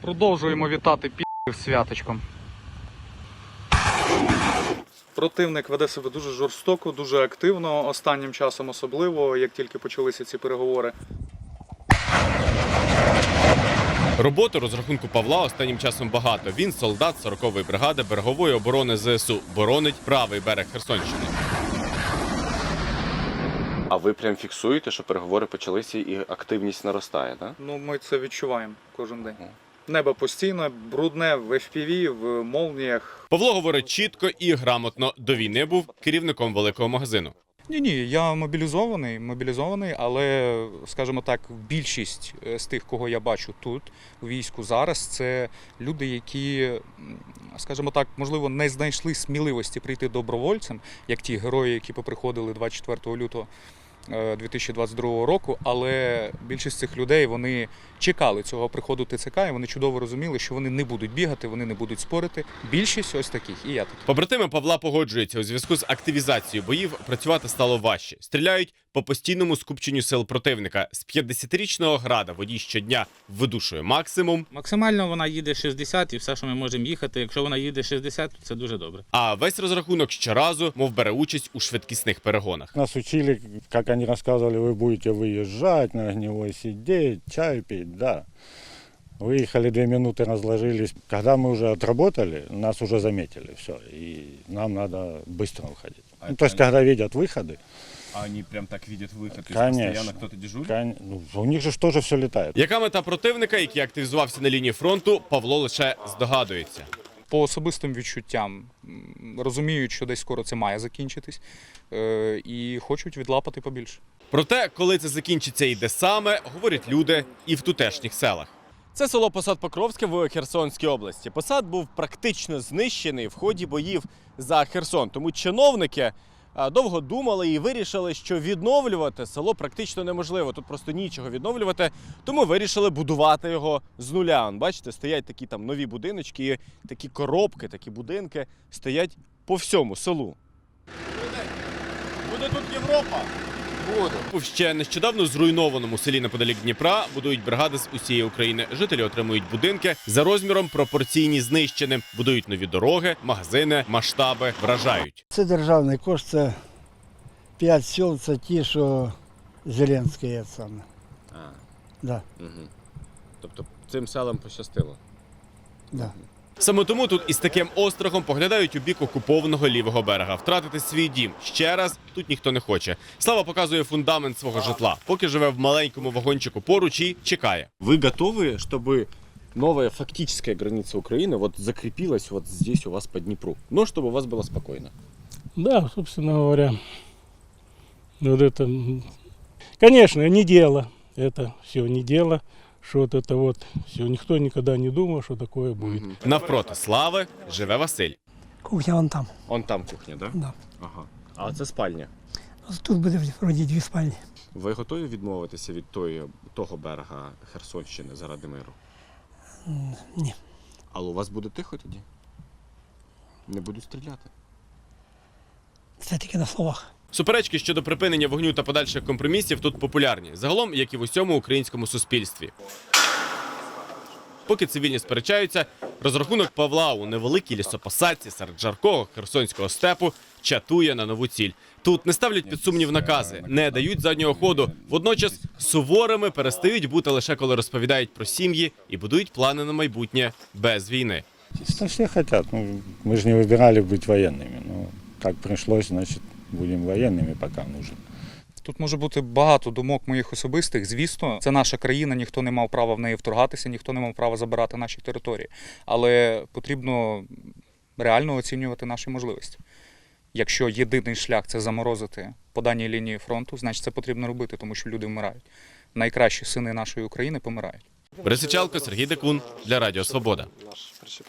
Продовжуємо вітати пі***ів святочком. Противник веде себе дуже жорстоко, дуже активно, останнім часом особливо, як тільки почалися ці переговори. Роботи розрахунку Павла останнім часом багато. Він солдат 40-ї бригади берегової оборони ЗСУ. Боронить правий берег Херсонщини. А ви прям фіксуєте, що переговори почалися і активність наростає, так? Ну, ми це відчуваємо кожен день. Небо постійно, брудне в FPV, в молніях. Павло говорить чітко і грамотно. До війни був керівником великого магазину. Ні, ні, я мобілізований, мобілізований, але, скажімо так, більшість е, з тих, кого я бачу тут у війську зараз, це люди, які, скажімо так, можливо, не знайшли сміливості прийти добровольцем, як ті герої, які поприходили 24 лютого. Е, 2022 року, але більшість цих людей вони чекали цього приходу ТЦК, і вони чудово розуміли, що вони не будуть бігати, вони не будуть спорити. Більшість ось таких, і я такий. Побратими Павла погоджується у зв'язку з активізацією боїв. Працювати стало важче. Стріляють по постійному скупченню сил противника. З 50-річного града водій щодня видушує максимум. Максимально вона їде 60 і все, що ми можемо їхати. Якщо вона їде 60, то це дуже добре. А весь розрахунок щоразу, мов бере участь у швидкісних перегонах. Нас учили, как они рассказывали, вы будете выезжать на огневой сидеть, чай пить, да. Выехали две минуты, разложились. Когда мы уже отработали, нас уже заметили, все. И нам надо быстро уходить. ну, то есть, когда видят выходы, А они прям так видят выход, то есть Конечно. постоянно кто-то дежурит? кон- ну, у них же ж тоже все летает. Яка мета противника, який активізувався на лінії фронту, Павло лише здогадується. по особистим відчуттям м, розуміють, що десь скоро це має закінчитись, е, і хочуть відлапати побільше. Проте, коли це закінчиться і де саме, говорять люди і в тутешніх селах. Це село Посад Покровське в Херсонській області. Посад був практично знищений в ході боїв за Херсон. Тому чиновники довго думали і вирішили, що відновлювати село практично неможливо. Тут просто нічого відновлювати. Тому вирішили будувати його з нуля. Он, бачите, стоять такі там нові будиночки, такі коробки, такі будинки стоять по всьому селу. Буде тут Європа. У ще нещодавно зруйнованому селі неподалік Дніпра будують бригади з усієї України. Жителі отримують будинки за розміром пропорційні знищеним, будують нові дороги, магазини, масштаби вражають. Це державний кошт, це п'ять сіл, це ті, що Зеленський є саме. А, Да, угу. Тобто цим селам пощастило. да. Саме тому тут із таким острахом поглядають у бік окупованого лівого берега. Втратити свій дім ще раз тут ніхто не хоче. Слава показує фундамент свого житла, поки живе в маленькому вагончику поруч і чекає. Вы готовы, чтобы новая фактическая граница Украины вот закрепилась вот здесь у вас по Днепру? Но чтобы у вас было спокойно. Да, собственно говоря, вот это, м, конечно, не дело, это все не дело, что вот это вот все, никто никогда не думал, что такое будет. Навпроти слави живе Василь. Кухня вон там. Он там кухня, да? Да. Ага. А це спальня. Тут буде вроді дві спальні. Ви готові відмовитися від тої, того берега Херсонщини заради миру? ні. Але у вас буде тихо тоді? Не будуть стріляти. Це тільки на словах. Суперечки щодо припинення вогню та подальших компромісів тут популярні, загалом, як і в усьому українському суспільстві. Поки цивільні сперечаються, розрахунок Павла у невеликій лісопосадці серед жаркого херсонського степу чатує на нову ціль. Тут не ставлять під сумнів накази, не дають заднього ходу. Водночас суворими перестають бути лише коли розповідають про сім'ї і будують плани на майбутнє без війни. Естественно, все хотят. Ну, мы же не выбирали быть военными. Ну, так пришлось, значит, будем военными, пока нужен. Тут може бути багато думок моїх особистих. Звісно, це наша країна, ніхто не мав права в неї вторгатися, ніхто не мав права забирати наші території. Але потрібно реально оцінювати наші можливості. Якщо єдиний шлях це заморозити по даній лінії фронту, значить це потрібно робити, тому що люди вмирають. Найкращі сини нашої України помирають. Борисичалко, Сергій Декун для Радіо Свобода. наш